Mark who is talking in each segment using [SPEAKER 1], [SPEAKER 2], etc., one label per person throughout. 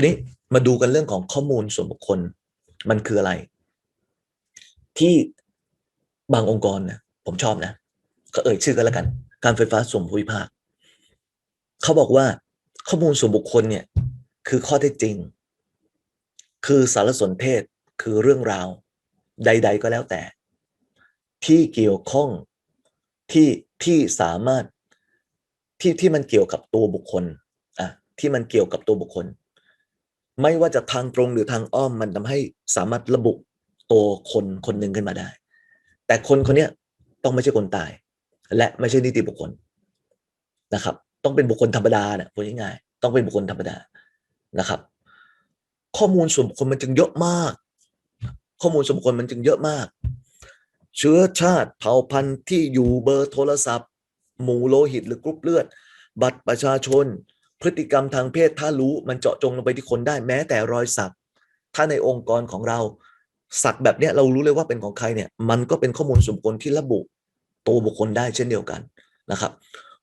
[SPEAKER 1] าวนี้มาดูกันเรื่องของข้อมูลส่วนบุคคล มันคืออะไร ที่บางองค์กรนะผมชอบนะก็เอ่ยชื่อกันแล้วกัน การไฟฟ้าส่วนภูมิภาคเขาบอกว่าข้อมูลส่วนบุคคลเนี่ย คือข้อเท็จจริง คือสารสนเทศคือเรื่องราว ใด ๆ ก็แล้วแต่ ที่เกี่ยวข้องที่ที่สามารถที่ที่มันเกี่ยวกับตัวบุคคลอะที่มันเกี่ยวกับตัวบุคคล ไม่ว่าจะทางตรงหรือทางอ้อมมันทำให้สามารถระบุตัวคนคนหนึ่งขึ้นมาได้ แต่คนคนเนี้ยต้องไม่ใช่คนตาย และไม่ใช่นิติบุคคลนะครับ ต้องเป็นบุคคลธรรมดาเนี่ยพูดง่ายๆต้องเป็นบุคคลธรรมดานะครับ ข้อมูลส่วนบุคคลมันจึงเยอะมาก ข้อมูลส่วนบุคคลมันจึงเยอะมาก เชื้อชาติเผ่าพันธุ์ที่อยู่เบอร์โทรศัพท์ หมู่โลหิตหรือกรุ๊ปเลือด บัตรประชาชน พฤติกรรมทางเพศถ้ารู้มันเจาะจงลงไปที่คนได้แม้แต่รอยสัก ถ้าในองค์กรของเรา สักแบบเนี้ยเรารู้เลยว่าเป็นของใครเนี่ย มันก็เป็นข้อมูลส่วนบุคคลที่ระบุตัวบุคคลได้เช่นเดียวกันนะครับ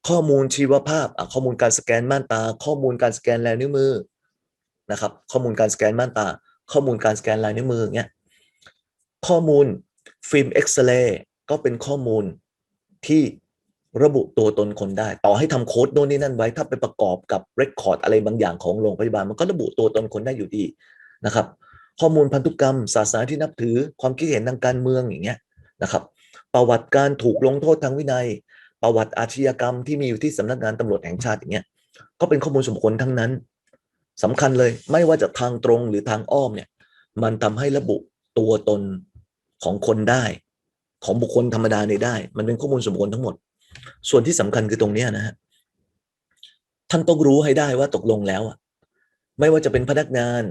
[SPEAKER 1] ข้อมูลชีวภาพข้อมูลการสแกนม่านตา ข้อมูลการสแกนลายนิ้วมือนะครับ ข้อมูลการสแกนม่านตา ข้อมูลการสแกนลายนิ้วมือเงี้ยข้อมูลฟิล์มเอ็กซเรย์ก็เป็นข้อมูลที่ ระบุตัวตนคนได้ ต่อให้ทำโค้ดโน่นนี่นั่นไว้ ถ้าไปประกอบกับเรคคอร์ดอะไรบางอย่างของโรงพยาบาล มันก็ระบุตัวตนคนได้อยู่ดีนะครับ ข้อมูลพันธุกรรม ศาสนาที่นับถือความคิดเห็นทางการเมืองอย่างเงี้ยนะครับ ประวัติการถูกลงโทษทางวินัย ประวัติอาชญากรรมที่มีอยู่ที่สำนักงานตำรวจแห่งชาติอย่างเงี้ยก็เป็นข้อมูลส่วนบุคคลทั้งนั้นสำคัญเลยไม่ว่าจะทางตรงหรือทางอ้อมเนี่ยมันทำให้ระบุตัวตนของคนได้ ของบุคคลธรรมดาในได้ มันเป็นข้อมูลส่วนบุคคลทั้งหมด ส่วนที่สำคัญคือตรงเนี้นะฮะท่านต้องรู้ให้ได้ว่าตกลงแล้วอะไม่ว่าจะเป็นพนักงาน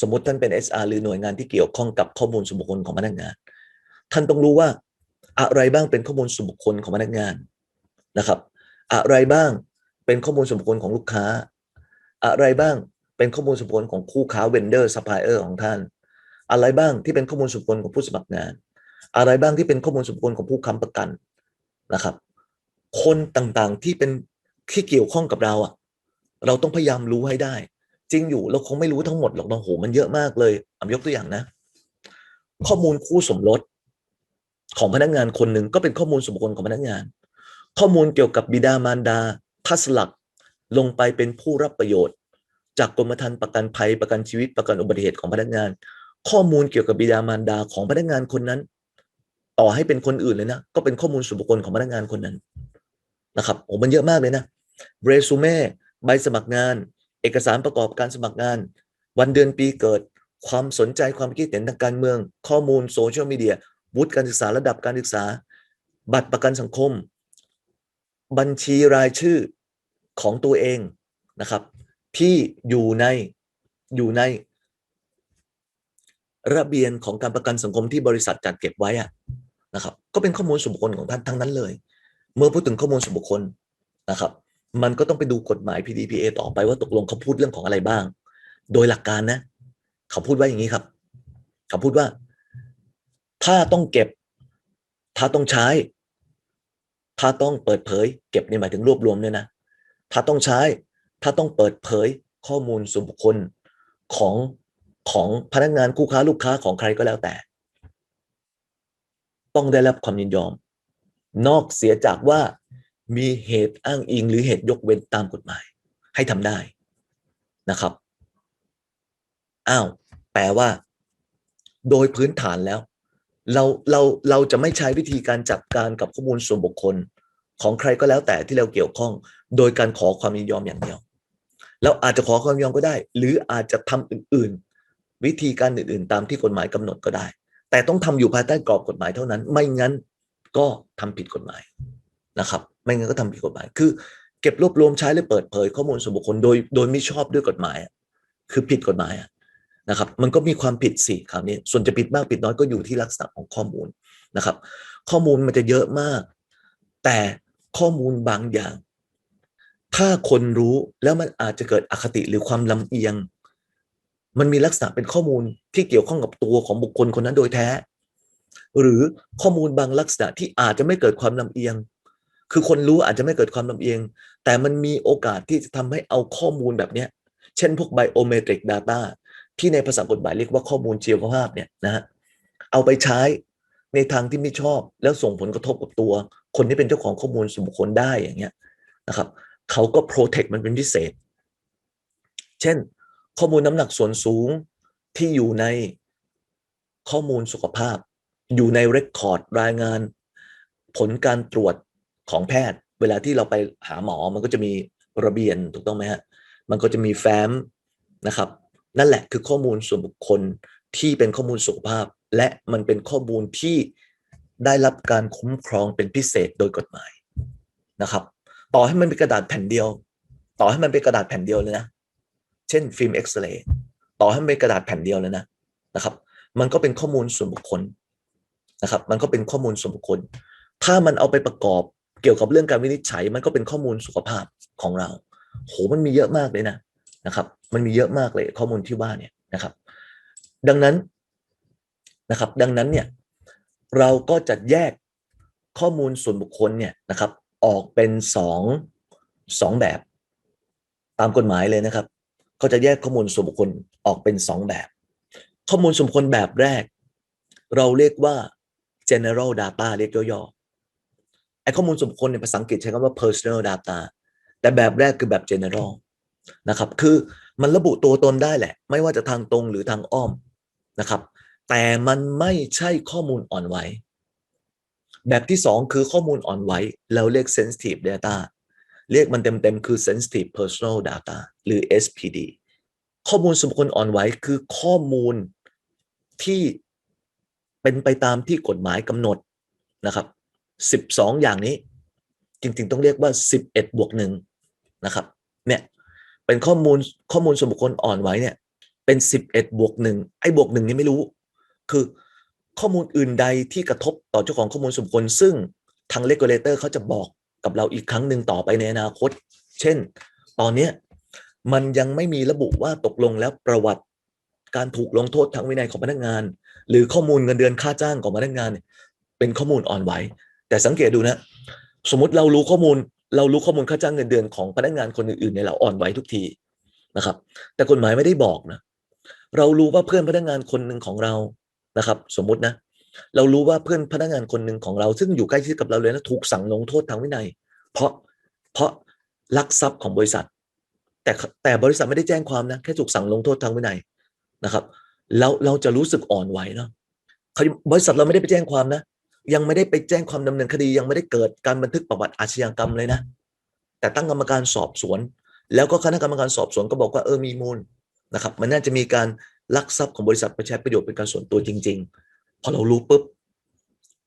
[SPEAKER 1] สมมติท่านเป็น SR หรือหน่วยงานที่เกี่ยวข้องกับข้อมูลส่วนบุคคลของพนักงาน ท่านต้องรู้ว่าอะไรบ้างเป็นข้อมูลส่วนบุคคลของพนักงานนะครับ อะไรบ้างเป็นข้อมูลส่วนบุคคลของลูกค้า อะไรบ้างเป็นข้อมูลส่วนบุคคลของคู่ค้าเวนเดอร์ซัพพลายเออร์ของท่าน อะไรบ้างที่เป็นข้อมูลส่วนบุคคลของผู้สมัครงาน อะไรบ้างที่เป็นข้อมูลส่วนบุคคลของผู้ค้ำประกันนะครับ คนต่างๆที่เป็นที่เกี่ยวข้องกับเราอะเราต้องพยายามรู้ให้ได้ จริงอยู่เราคงไม่รู้ทั้งหมดหรอกนะโหมันเยอะมากเลยอยกตัวอย่างนะ ข้อมูลคู่สมรสของพนักงานคนหนึ่งก็เป็นข้อมูลส่วนบุคคลของพนักงาน ข้อมูลเกี่ยวกับบิดามารดาทัสลักลงไปเป็นผู้รับประโยชน์ จากกรมธรรม์ประกันภัยประกันชีวิตประกันอุบัติเหตุของพนักงาน ข้อมูลเกี่ยวกับบิดามารดาของพนักงานคนนั้น ต่อให้เป็นคนอื่นเลยนะ ก็เป็นข้อมูลส่วนบุคคลของพนักงานคนนั้น นะครับโอ้มันเยอะมากเลยนะเรซูเม่ใบสมัครงาน เอกสารประกอบการสมัครงาน วันเดือนปีเกิด ความสนใจความคิดเห็นทางการเมือง ข้อมูลโซเชียลมีเดียวุฒิการศึกษาระดับการศึกษา บัตรประกันสังคม บัญชีรายชื่อของตัวเองนะครับ ที่อยู่ในอยู่ใน ระเบียนของการประกันสังคมที่บริษัทจัดเก็บไว้อะนะครับ ก็เป็นข้อมูลส่วนบุคคลของท่านทั้งนั้นเลย เมื่อพูดถึงข้อมูลส่วนบุคคลนะครับ มันก็ต้องไปดูกฎหมาย PDPA ต่อไปว่าตกลงเขาพูดเรื่องของอะไรบ้าง โดยหลักการนะ เขาพูดว่าอย่างนี้ครับ เขาพูดว่า ถ้าต้องเก็บ ถ้าต้องใช้ ถ้าต้องเปิดเผย เก็บในหมายถึงรวบรวมเนี่ยนะ ถ้าต้องใช้ ถ้าต้องเปิดเผยข้อมูลส่วนบุคคลของของพนักงานคู่ค้าลูกค้าของใครก็แล้วแต่ ต้องได้รับความยินยอม นอกเสียจากว่ามีเหตุอ้างอิงหรือเหตุยกเว้นตามกฎหมาย ให้ทำได้นะครับ อ้าว แปลว่า โดยพื้นฐานแล้ว เราเราเราจะไม่ใช้วิธีการจัดการกับข้อมูลส่วนบุคคล ของใครก็แล้วแต่ที่เราเกี่ยวข้อง โดยการขอความยินยอมอย่างเดียวแล้วอาจจะขอความยินยอมก็ได้ หรืออาจจะทำอื่น ๆ วิธีการอื่น ๆ ตามที่กฎหมายกำหนดก็ได้ แต่ต้องทำอยู่ภายใต้กรอบกฎหมายเท่านั้น ไม่งั้น ก็ทำผิดกฎหมายนะครับ ไม่งั้นก็ทำผิดกฎหมาย คือ เก็บรวบรวมใช้หรือเปิดเผยข้อมูลส่วนบุคคลโดยโดยไม่ชอบด้วยกฎหมาย คือผิดกฎหมายนะครับ มันก็มีความผิดสิคราวนี้ ส่วนจะผิดมากผิดน้อยก็อยู่ที่ลักษณะของข้อมูลนะครับ ข้อมูลมันจะเยอะมาก แต่ข้อมูลบางอย่าง ถ้าคนรู้แล้วมันอาจจะเกิดอคติหรือความลำเอียง มันมีลักษณะเป็นข้อมูลที่เกี่ยวข้องกับตัวของบุคคลคนนั้นโดยแท้ หรือข้อมูลบางลักษณะที่อาจจะไม่เกิดความลำเอียง คือคนรู้อาจจะไม่เกิดความลำเอียง แต่มันมีโอกาสที่จะทำให้เอาข้อมูลแบบเนี้ยเช่นพวก biometric data ที่ในภาษากฎหมายเรียกว่าข้อมูลชีวภาพเนี่ยนะฮะเอาไปใช้ในทางที่ไม่ชอบ แล้วส่งผลกระทบกับตัว คนที่เป็นเจ้าของข้อมูลส่วนบุคคลได้อย่างเงี้ยนะครับเขาก็ protect มันเป็นพิเศษ เช่น ข้อมูลน้ำหนักส่วนสูงที่อยู่ในข้อมูลสุขภาพ อยู่ในเรคคอร์ดรายงานผลการตรวจของแพทย์ เวลาที่เราไปหาหมอมันก็จะมีระเบียนถูกต้องไหมฮะมันก็จะมีแฟ้มนะครับ นั่นแหละคือข้อมูลส่วนบุคคลที่เป็นข้อมูลสุขภาพ และมันเป็นข้อมูลที่ได้รับการคุ้มครองเป็นพิเศษโดยกฎหมายนะครับ ต่อให้มันเป็นกระดาษแผ่นเดียว ต่อให้มันเป็นกระดาษแผ่นเดียวเลยนะ เช่นฟิล์มเอ็กซเรย์ต่อให้มันเป็นกระดาษแผ่นเดียวเลยนะนะครับ มันก็เป็นข้อมูลส่วนบุคคล นะครับ มันก็เป็นข้อมูลส่วนบุคคล ถ้ามันเอาไปประกอบเกี่ยวกับเรื่องการวินิจฉัย มันก็เป็นข้อมูลสุขภาพของเรา โหมันมีเยอะมากเลยนะนะครับ มันมีเยอะมากเลยข้อมูลที่ว่าเนี่ยนะครับ ดังนั้นนะครับ ดังนั้นเนี่ยเราก็จะแยกข้อมูลส่วนบุคคลเนี่ยนะครับ ออกเป็นสองสองแบบ ตามกฎหมายเลยนะครับ ก็จะแยกข้อมูลส่วนบุคคลออกเป็นสองแบบ ข้อมูลส่วนบุคคลแบบแรก เราเรียกว่า general data เรียกย่อๆไอ้ข้อมูลส่วนบุคคลในภาษาอังกฤษใช้คำว่า personal data แต่แบบแรกคือแบบ general นะครับ คือมันระบุตัวตนได้แหละ ไม่ว่าจะทางตรงหรือทางอ้อมนะครับ แต่มันไม่ใช่ข้อมูลอ่อนไหว แบบที่สองคือข้อมูลอ่อนไหวเราเรียก sensitive data เรียกมันเต็มๆ คือ sensitive personal data หรือ SPD ข้อมูลส่วนบุคคลอ่อนไหวคือข้อมูลที่ เป็นไปตามที่กฎหมายกำหนดนะครับ 12 อย่างนี้ จริงๆ ต้องเรียกว่า 11 บวกหนึ่งนะครับเนี่ยเป็นข้อมูลข้อมูลส่วนบุคคลอ่อนไหวเนี่ยเป็น 11 บวกหนึ่งไอ้บวกหนึ่งนี่ไม่รู้ คือข้อมูลอื่นใดที่กระทบต่อเจ้าของข้อมูลส่วนบุคคล ซึ่งทางเลกูลเลเตอร์เขาจะบอกกับเราอีกครั้งหนึ่งต่อไปในอนาคต เช่น ตอนเนี้ยมันยังไม่มีระบุว่าตกลงแล้วประวัติ การถูกลงโทษทางวินัยของพนักงาน หรือข้อมูลเงินเดือนค่าจ้างของพนักงาน เป็นข้อมูลอ่อนไหว แต่สังเกตดูนะ สมมติเรารู้ข้อมูล เรารู้ข้อมูลค่าจ้างเงินเดือนของพนักงานคนอื่นๆเนี่ยเราอ่อนไหวทุกทีนะครับ แต่กฎหมายไม่ได้บอกนะ เรารู้ว่าเพื่อนพนักงานคนหนึ่งของเรานะครับ สมมตินะ เรารู้ว่าเพื่อนพนักงานคนหนึ่งของเรา ซึ่งอยู่ใกล้ชิดกับเราเลยนะถูกสั่งลงโทษทางวินัย เพราะเพราะลักทรัพย์ของบริษัท แต่แต่บริษัทไม่ได้แจ้งความนะแค่ถูกสั่งลงโทษทางวินัย นะครับแล้วเราจะรู้สึกอ่อนไหวเนาะบริษัทเราไม่ได้ไปแจ้งความนะ ยังไม่ได้ไปแจ้งความดำเนินคดี ยังไม่ได้เกิดการบันทึกประวัติอาชญากรรมเลยนะ แต่ตั้งกรรมการสอบสวน แล้วก็คณะกรรมการสอบสวนก็บอกว่าเออมีมูลนะครับ มันน่าจะมีการลักทรัพย์ของบริษัทไปใช้ประโยชน์เป็นการส่วนตัวจริง ๆ พอเรารู้ปุ๊บ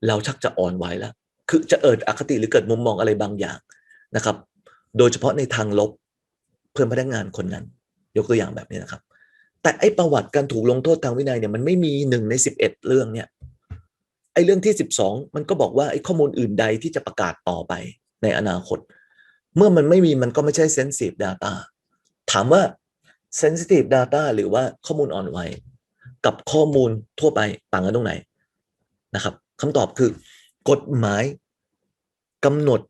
[SPEAKER 1] เราชักจะอ่อนไหวแล้ว คือจะเอิดอคติหรือเกิดมุมมองอะไรบางอย่างนะครับ โดยเฉพาะในทางลบเพื่อนพนักงานคนนั้น ยกตัวอย่างแบบนี้นะครับ แต่ไอ้ประวัติการถูกลงโทษทางวินัยเนี่ยมันไม่มีหนึ่งในสิบเอ็ดเรื่องเนี่ยไอ้เรื่องที่สิบสองมันก็บอกว่าไอ้ข้อมูลอื่นใดที่จะประกาศต่อไปในอนาคต เมื่อมันไม่มีมันก็ไม่ใช่ sensitive data ถามว่า sensitive data หรือว่าข้อมูลอ่อนไหวกับข้อมูลทั่วไปต่างกันตรงไหนนะครับคำตอบคือกฎหมายกำหนด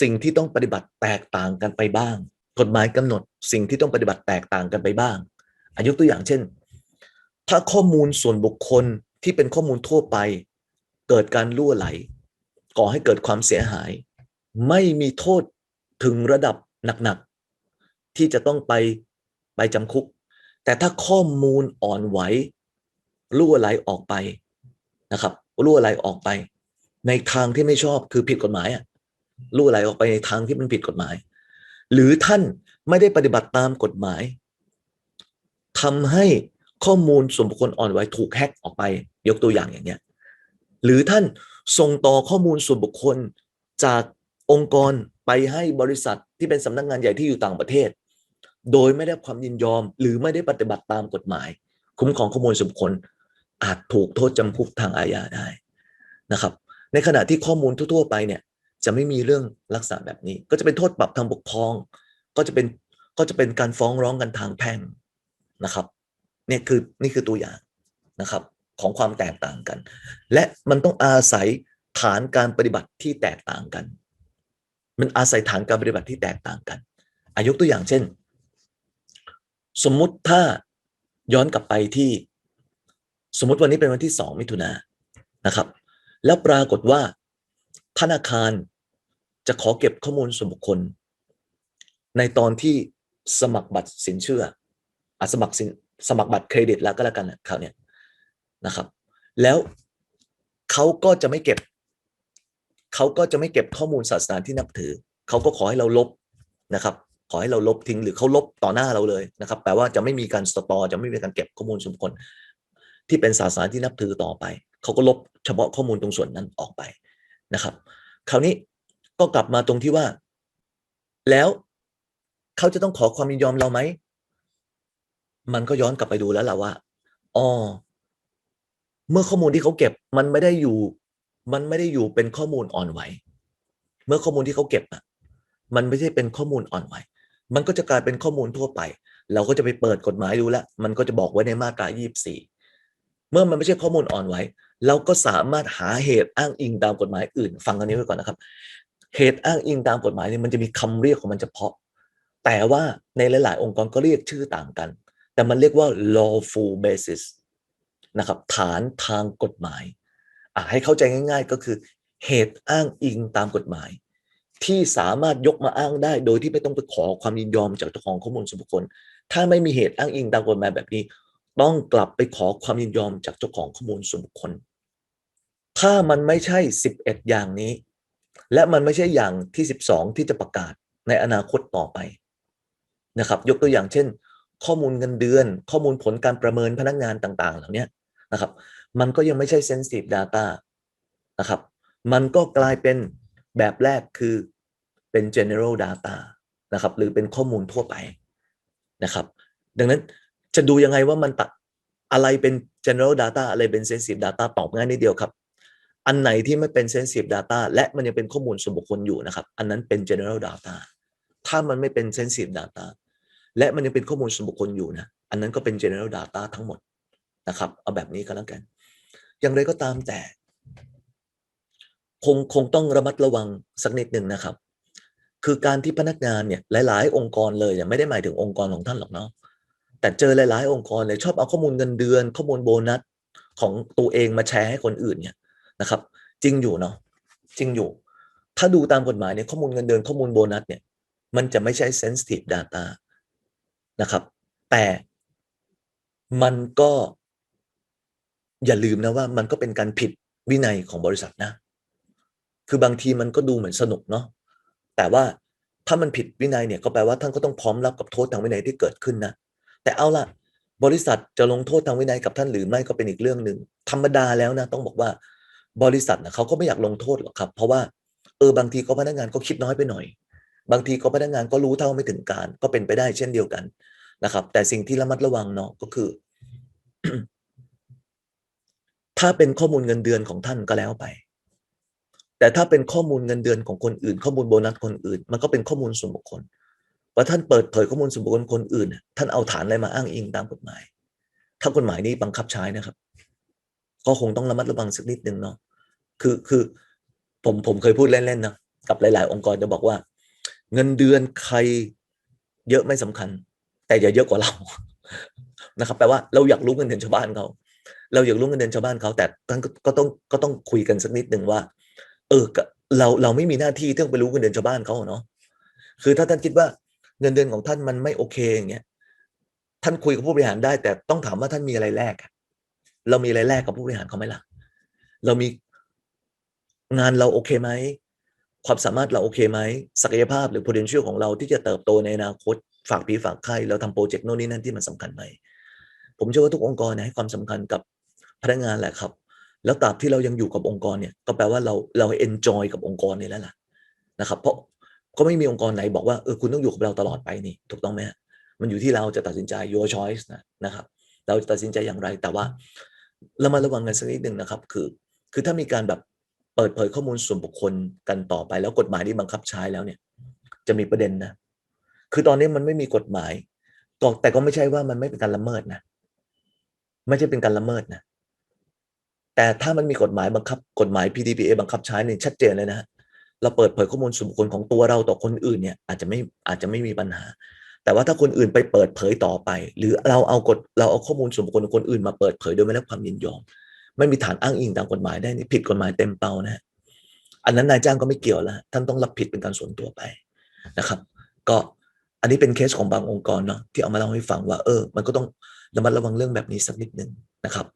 [SPEAKER 1] สิ่งที่ต้องปฏิบัติแตกต่างกันไปบ้าง กฎหมายกำหนดสิ่งที่ต้องปฏิบัติแตกต่างกันไปบ้าง อายุตัวอย่างเช่น ถ้าข้อมูลส่วนบุคคลที่เป็นข้อมูลทั่วไป เกิดการล่วไหล ก่อให้เกิดความเสียหาย ไม่มีโทษถึงระดับหนักๆ ที่จะต้องไปไปจำคุก แต่ถ้าข้อมูลอ่อนไหวล่วไหลออกไปนะครับล่วไหลออกไป ในทางที่ไม่ชอบคือผิดกฎหมายอะล่วไหลออกไปในทางที่มันผิดกฎหมาย หรือท่านไม่ได้ปฏิบัติตามกฎหมาย ทำให้ข้อมูลส่วนบุคคลอ่อนไหวถูกแฮ็กออกไป ยกตัวอย่างอย่างเนี้ยหรือท่านส่งต่อข้อมูลส่วนบุคคลจากองค์กรไปให้บริษัทที่เป็นสำนักงงานใหญ่ที่อยู่ต่างประเทศ โดยไม่ได้ความยินยอม หรือไม่ได้ปฏิบัติตามกฎหมาย คุ้มครองข้อมูลส่วนบุคคล อาจถูกโทษจำคุกทางอาญาได้นะครับ ในขณะที่ข้อมูลทั่ว ๆ ไปเนี่ยจะไม่มีเรื่องลักษณะแบบนี้ ก็จะเป็นโทษปรับทางปกครอง ก็จะเป็นก็จะเป็นการฟ้องร้องกันทางแพ่ง นะครับเนี่ยคือนี่คือตัวอย่างนะครับของความแตกต่างกัน และมันต้องอาศัยฐานการปฏิบัติที่แตกต่างกัน มันอาศัยฐานการปฏิบัติที่แตกต่างกันอายกตัวอย่างเช่น สมมุติถ้าย้อนกลับไปที่ สมมุติวันนี้เป็นวันที่สองมิถุนานะครับ แล้วปรากฏว่าธนาคารจะขอเก็บข้อมูลส่วนบุคคล ในตอนที่สมัครบัตรสินเชื่อ สมัครสมัครบัตรเครดิตแล้วก็แล้วกันนะคราวเนี้ยนะครับ แล้วเขาก็จะไม่เก็บเขาก็จะไม่เก็บข้อมูลศาสนาที่นับถือเขาก็ขอให้เราลบนะครับ ขอให้เราลบทิ้งหรือเขาลบต่อหน้าเราเลยนะครับ แปลว่าจะไม่มีการสตอร์จะไม่มีการเก็บข้อมูลส่วนบุคคลที่เป็นศาสนาที่นับถือต่อไปเขาก็ลบเฉพาะข้อมูลตรงส่วนนั้นออกไปนะครับ คราวนี้ก็กลับมาตรงที่ว่า แล้วเขาจะต้องขอความยินยอมเราไหม มันก็ย้อนกลับไปดูแล้วแหละว่าอ๋อเมื่อข้อมูลที่เขาเก็บมันไม่ได้อยู่ มันไม่ได้อยู่เป็นข้อมูลอ่อนไหว เมื่อข้อมูลที่เขาเก็บอะ มันไม่ใช่เป็นข้อมูลอ่อนไหว มันก็จะกลายเป็นข้อมูลทั่วไป เราก็จะไปเปิดกฎหมายดูแลวมันก็จะบอกไว้ในมาตรา24 เมื่อมันไม่ใช่ข้อมูลอ่อนไหว เราก็สามารถหาเหตุอ้างอิงตามกฎหมายอื่น ฟังกันนี้ไว้ก่อนนะครับ เหตุอ้างอิงตามกฎหมายเนี่ยมันจะมีคำเรียกของมันเฉพาะ แต่ว่าในหลาย ๆ องค์กรก็เรียกชื่อต่างกัน แต่มันเรียกว่า lawful basis นะครับฐานทางกฎหมายอะให้เข้าใจง่าย ๆ ก็คือ เหตุอ้างอิงตามกฎหมาย ที่สามารถยกมาอ้างได้ โดยที่ไม่ต้องไปขอความยินยอมจากเจ้าของข้อมูลส่วนบุคคล ถ้าไม่มีเหตุอ้างอิงตามกฎหมายแบบนี้ ต้องกลับไปขอความยินยอมจากเจ้าของข้อมูลส่วนบุคคล ถ้ามันไม่ใช่ 11 อย่างนี้ และมันไม่ใช่อย่างที่ 12 ที่จะประกาศในอนาคตต่อไปนะครับ ยกตัวอย่างเช่น ข้อมูลเงินเดือน ข้อมูลผลการประเมินพนักงานต่าง ๆ เหล่านี้นะครับ มันก็ยังไม่ใช่ sensitive data นะครับ มันก็กลายเป็นแบบแรกคือเป็น general data นะครับ หรือเป็นข้อมูลทั่วไปนะครับ ดังนั้นจะดูยังไงว่ามันตัดอะไรเป็น general data อะไรเป็น sensitive data ตอบง่ายนิดเดียวครับ อันไหนที่ไม่เป็น sensitive data และมันยังเป็นข้อมูลส่วนบุคคลอยู่นะครับ อันนั้นเป็น general data ถ้ามันไม่เป็น sensitive data และมันยังเป็นข้อมูลส่วนบุคคลอยู่นะ อันนั้นก็เป็น general data ทั้งหมดนะครับ เอาแบบนี้ก็แล้วกัน อย่างไรก็ตามแต่ คงคงต้องระมัดระวังสักนิดหนึ่งนะครับ คือการที่พนักงานเนี่ยหลาย ๆ องค์กรเลยเนี่ยไม่ได้หมายถึงองค์กรของท่านหรอกเนาะแต่เจอหลาย ๆ องค์กรเลยชอบเอาข้อมูลเงินเดือน ข้อมูลโบนัสของตัวเองมาแชร์ให้คนอื่นเนี่ยนะครับ จริงอยู่เนาะจริงอยู่ ถ้าดูตามกฎหมายเนี่ยข้อมูลเงินเดือนข้อมูลโบนัสเนี่ยมันจะไม่ใช่ sensitive data นะครับ แต่มันก็อย่าลืมนะว่ามันก็เป็นการผิดวินัยของบริษัทนะ คือบางทีมันก็ดูเหมือนสนุกเนาะ แต่ว่าถ้ามันผิดวินัยเนี่ยก็แปลว่าท่านก็ต้องพร้อมรับกับโทษทางวินัยที่เกิดขึ้นนะ แต่เอาล่ะ บริษัทจะลงโทษทางวินัยกับท่านหรือไม่ก็เป็นอีกเรื่องหนึ่งธรรมดาแล้วนะต้องบอกว่า บริษัทนะเขาก็ไม่อยากลงโทษหรอกครับ เพราะว่าเออบางทีก็พนักงานก็คิดน้อยไปหน่อย บางทีก็พนักงานก็รู้เท่าไม่ถึงการ ก็เป็นไปได้เช่นเดียวกันนะครับ แต่สิ่งที่ระมัดระวังเนาะก็คือ ถ้าเป็นข้อมูลเงินเดือนของท่านก็แล้วไป แต่ถ้าเป็นข้อมูลเงินเดือนของคนอื่น ข้อมูลโบนัสคนอื่น มันก็เป็นข้อมูลส่วนบุคคลว่าท่านเปิดเผยข้อมูลส่วนบุคคลคนอื่น ท่านเอาฐานอะไรมาอ้างอิงตามกฎหมาย ถ้ากฎหมายนี้บังคับใช้นะครับ ก็คงต้องระมัดระวังสักนิดนึงเนาะคือคือผมผมเคยพูดเล่นๆนะกับหลาย ๆ องค์กรจะบอกว่า เงินเดือนใครเยอะไม่สำคัญ แต่อย่าเยอะกว่าเรานะครับแปลว่าเราอยากรู้เงินเดือนชาวบ้านเขาเราอยากรู้เงินเดือนชาวบ้านเขาแต่ท่านก็ต้องก็ต้องคุยกันสักนิดหนึ่งว่า เออเราเราไม่มีหน้าที่ที่ต้องไปรู้เงินเดือนชาวบ้านเขาเนาะคือถ้าท่านคิดว่าเงินเดือนของท่านมันไม่โอเคอย่างเงี้ยท่านคุยกับผู้บริหารได้ แต่ต้องถามว่าท่านมีอะไรแลกเรามีอะไรแลกกับผู้บริหารเขาไหมล่ะ เรามีงานเราโอเคไหม ความสามารถเราโอเคไหมศักยภาพหรือ potential ของเราที่จะเติบโตในอนาคต ฝากผีฝากไข่เราทำโปรเจกต์โน่นนี่นั่นที่มันสาคัญไหมผมเชื่อว่าทุกองค์กรให้ความสำคัญกับพนักงานแหละครับ แล้วตราบที่เรายังอยู่กับองค์กรเนี่ยก็แปลว่าเราเราเอนจอยกับองค์กรนี่แล้วล่ะนะครับ เพราะก็ไม่มีองค์กรไหนบอกว่าเออคุณต้องอยู่กับเราตลอดไปนี่ถูกต้องไหมมันอยู่ที่เราจะตัดสินใจ your choice นะนะครับ เราจะตัดสินใจอย่างไรแต่ว่าเรามาระวังกันสักนิดหนึ่งนะครับ คือ คือถ้ามีการแบบ เปิดเผยข้อมูลส่วนบุคคลกันต่อไป แล้วกฎหมายที่บังคับใช้แล้วเนี่ย จะมีประเด็นนะ คือตอนนี้มันไม่มีกฎหมายก็แต่ก็ไม่ใช่ว่ามันไม่เป็นการละเมิดนะไม่ใช่เป็นการละเมิดนะแต่ถ้ามันมีกฎหมายบังคับกฎหมาย PDPA บังคับใช้เนี่ยชัดเจนเลยนะเราเปิดเผยข้อมูลส่วนบุคคลของตัวเราต่อคนอื่นเนี่ย อาจจะไม่อาจจะไม่มีปัญหา แต่ว่าถ้าคนอื่นไปเปิดเผยต่อไป หรือเราเอากฎเราเอาข้อมูลส่วนบุคคลของคนอื่นมาเปิดเผยโดยไม่ได้รับความยินยอม ไม่มีฐานอ้างอิงตามกฎหมายได้นี่ผิดกฎหมายเต็มเปานะฮะอันนั้นนายจ้างก็ไม่เกี่ยวแล้วท่านต้องรับผิดเป็นการส่วนตัวไปนะครับ ก็อันนี้เป็นเคสของบางองค์กรเนาะที่เอามาเล่าให้ฟังว่า เออ มันก็ต้องระมัดระวังเรื่องแบบนี้สักนิดหนึ่งนะครับ